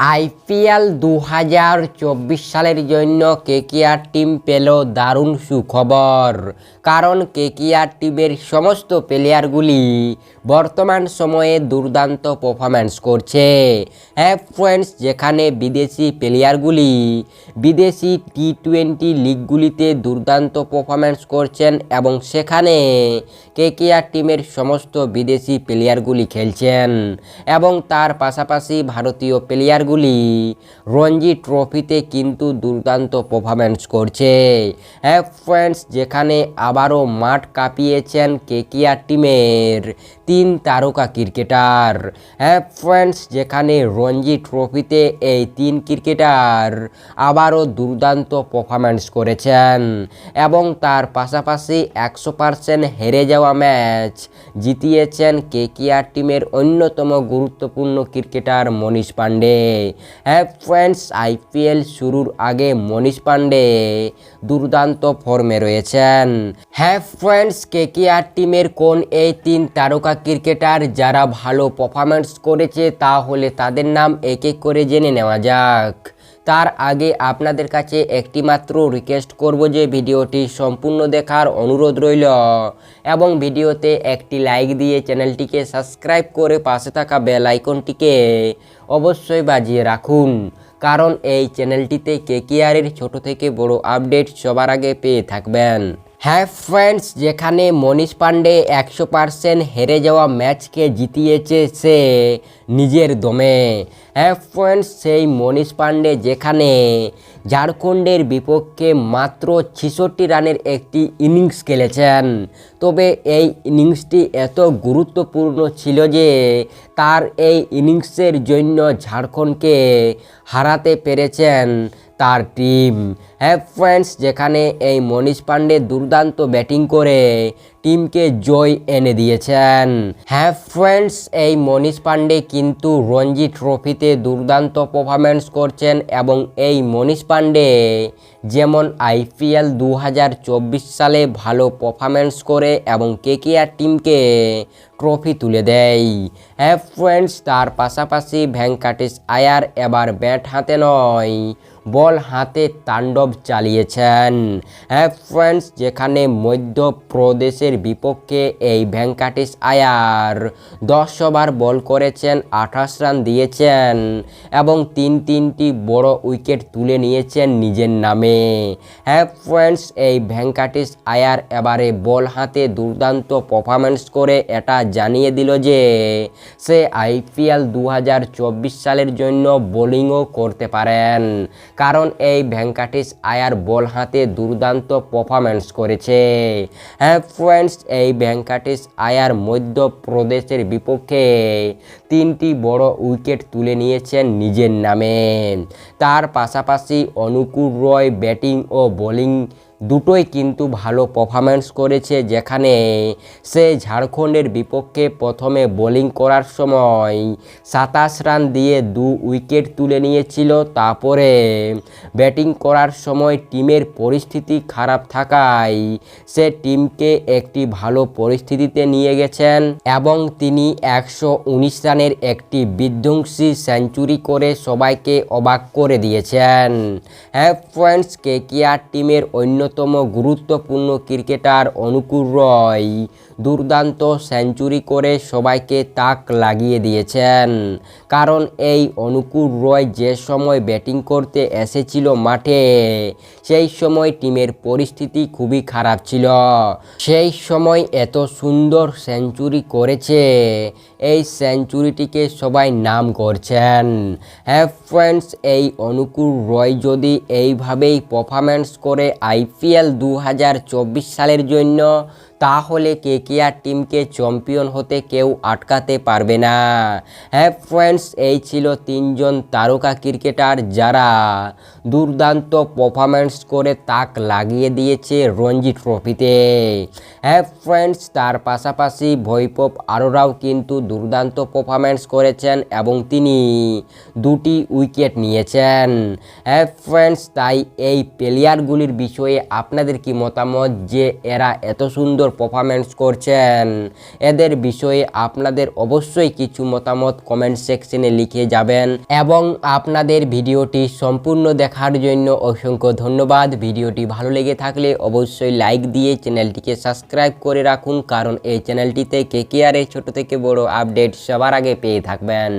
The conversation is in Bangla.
আইপিএল দু হাজার চব্বিশ সালের জন্য কেকিআর টিম পেল দারুণ সুখবর। কারণ কেকিআর টিমের সমস্ত প্লেয়ারগুলি বর্তমান সময়ে দুর্দান্ত পারফরম্যান্স করছে। হ্যাঁ ফ্রেন্ডস যেখানে বিদেশি প্লেয়ারগুলি বিদেশি টি টোয়েন্টি লিগগুলিতে দুর্দান্ত পারফরম্যান্স করছেন এবং সেখানে কেকেআর টিমের সমস্ত বিদেশি প্লেয়ারগুলি খেলছেন এবং তার পাশাপাশি ভারতীয় প্লেয়ারগুলি রঞ্জি ট্রফিতে কিন্তু দুর্দান্ত পারফরম্যান্স করছে। হ্যাঁ ফ্রেন্ডস যেখানে আবারও মাঠ কাঁপিয়েছেন কেকেআর টিমের তিন তারকা ক্রিকেটার। হ্যাঁ ফ্রেন্ডস যেখানে রঞ্জি ট্রফিতে এই তিন ক্রিকেটার আবারও দুর্দান্ত পারফরম্যান্স করেছেন এবং তার পাশাপাশি একশো পার্সেন্ট হেরে যাওয়া ম্যাচ জিতিয়েছেন কেকিআর টিমের অন্যতম গুরুত্বপূর্ণ ক্রিকেটার মনীষ পাণ্ডে হ্যাঁ ফ্রেন্ডস আইপিএল শুরুর আগে মনীষ পাণ্ডে দুর্দান্ত ফর্মে রয়েছেন। হ্যাঁ ফ্রেন্ডস আর টিমের কোন এই তিন তারকা ক্রিকেটার যারা ভালো পারফরম্যান্স করেছে, তাহলে তাদের নাম এক এক করে জেনে নেওয়া যাক। তার আগে আপনাদের কাছে একটি মাত্র রিকোয়েস্ট করব যে ভিডিওটি সম্পূর্ণ দেখার অনুরোধ রইল। এবং ভিডিওতে একটি লাইক দিয়ে চ্যানেলটিকে সাবস্ক্রাইব করে পাশে থাকা বেল আইকনটিকে অবশ্যই বাজিয়ে রাখুন। কারণ এই চ্যানেলটিতে কেকিআরের ছোট থেকে বড় আপডেট সবার আগে পেয়ে থাকবেন। হ্যাঁ ফ্রেন্ডস, যেখানে মনীষ পাণ্ডে একশো পার্সেন্ট হেরে যাওয়া ম্যাচকে জিতিয়েছে সে নিজের দমে। হ্যাঁ ফ্রেন্ডস, সেই মনীষ পাণ্ডে যেখানে ঝাড়খণ্ডের বিপক্ষে মাত্র ছেষট্টি রানের একটি ইনিংস খেলেছেন, তবে এই ইনিংসটি এত গুরুত্বপূর্ণ ছিল যে তার এই ইনিংসের জন্য ঝাড়খণ্ডকে হারাতে পেরেছেন তার টিম। হ্যাঁ ফ্রেন্ডস যেখানে এই মনীষ পাণ্ডে দুর্দান্ত ব্যাটিং করে টিমকে জয় এনে দিয়েছেন। হ্যাঁ ফ্রেন্ডস এই মনীষ পাণ্ডে কিন্তু রঞ্জি ট্রফিতে দুর্দান্ত পারফরম্যান্স করছেন এবং এই মনীষ পাণ্ডে যেমন আইপিএল দু হাজার চব্বিশ সালে ভালো পারফরম্যান্স করে এবং কেকেআর টিমকে ট্রফি তুলে দেয়। হ্যাঁ ফ্রেন্ডস তার পাশাপাশি ভেঙ্কাটেশ আয়ার এবার ব্যাট হাতে নয়। বল হাতে তাণ্ডব চালিয়েছেন। হ্যাঁ ফ্রেন্ডস যেখানে মধ্যপ্রদেশের বিপক্ষে এই ভেঙ্কাটেশ আয়ার দশ ওভার বল করেছেন, আঠাশ রান দিয়েছেন এবং তিন তিনটি বড় উইকেট তুলে নিয়েছেন নিজের নামে। হ্যাঁ ফ্রেন্ডস এই ভেঙ্কাটেশ আয়ার এবারে বল হাতে দুর্দান্ত পারফরম্যান্স করে এটা জানিয়ে দিল যে সে আইপিএল দু হাজার চব্বিশ সালের জন্য বোলিংও করতে পারেন। কারণ এই ভেঙ্কাটেশ আয়ার বল হাতে দুর্দান্ত পারফরম্যান্স করেছে। হ্যাঁ ফ্রেন্ডস এই ভেঙ্কাটেশ আয়ার মধ্যপ্রদেশের বিপক্ষে তিনটি বড় উইকেট তুলে নিয়েছেন নিজের নামে। তার পাশাপাশি অনুকূল রয় ব্যাটিং ও বোলিং দুটোই কিন্তু ভালো পারফরম্যান্স করেছে, যেখানে সে ঝাড়খণ্ডের বিপক্ষে প্রথমে বোলিং করার সময় সাতাশ রান দিয়ে দু উইকেট তুলে নিয়েছিল। তারপরে ব্যাটিং করার সময় টিমের পরিস্থিতি খারাপ থাকায় সে টিমকে একটি ভালো পরিস্থিতিতে নিয়ে গেছেন এবং তিনি একশো উনিশ রানের একটি বিধ্বংসী সেঞ্চুরি করে সবাইকে অবাক করে দিয়েছেন। হ্যাঁ ফ্রেন্ডস কেকিআর টিমের অন্যতম গুরুত্বপূর্ণ ক্রিকেটার অনুকূল রয় দুর্দান্ত সেঞ্চুরি করে সবাইকে তাক লাগিয়ে দিয়েছেন। কারণ এই অনুকূল রয় যে সময় ব্যাটিং করতে এসেছিল মাঠে, সেই সময় টিমের পরিস্থিতি খুবই খারাপ ছিল। সেই সময় এত সুন্দর সেঞ্চুরি করেছে, এই সেঞ্চুরিটিকে সবাই নাম করছেন। হ্যাঁ ফ্রেন্ডস, এই অনুকূল রয় যদি এইভাবেই পারফরম্যান্স করে আইপিএল দু সালের জন্য তাহলে কেকেআর টিমকে চ্যাম্পিয়ন হতে কেউ আটকাতে পারবে না। হ্যাঁ ফ্রেন্ডস, এই ছিল তিনজন তারকা ক্রিকেটার যারা দুর্দান্ত পারফরম্যান্স করে তাক লাগিয়ে দিয়েছে রঞ্জি ট্রফিতে। হ্যাঁ ফ্রেন্ডস, তার পাশাপাশি ভৈপব আরোরাও কিন্তু দুর্দান্ত পারফরম্যান্স করেছেন এবং তিনি দুটি উইকেট নিয়েছেন। হ্যাঁ ফ্রেন্ডস, তাই এই প্লেয়ারগুলির বিষয়ে আপনাদের কি মতামত যে এরা এত সুন্দর সুন্দর পারফরমেন্স করছেন। এদের বিষয়ে আপনাদের অবশ্যই কিছু মতামত কমেন্ট সেকশনে লিখে যাবেন এবং আপনাদের ভিডিওটি সম্পূর্ণ দেখার জন্য অসংখ্য ধন্যবাদ। ভিডিওটি ভালো লেগে থাকলে অবশ্যই লাইক দিয়ে চ্যানেলটিকে সাবস্ক্রাইব করে রাখুন, কারণ এই চ্যানেলটিতে কে কে আর ছোট থেকে বড় আপডেট সবার আগে পেয়ে থাকবেন।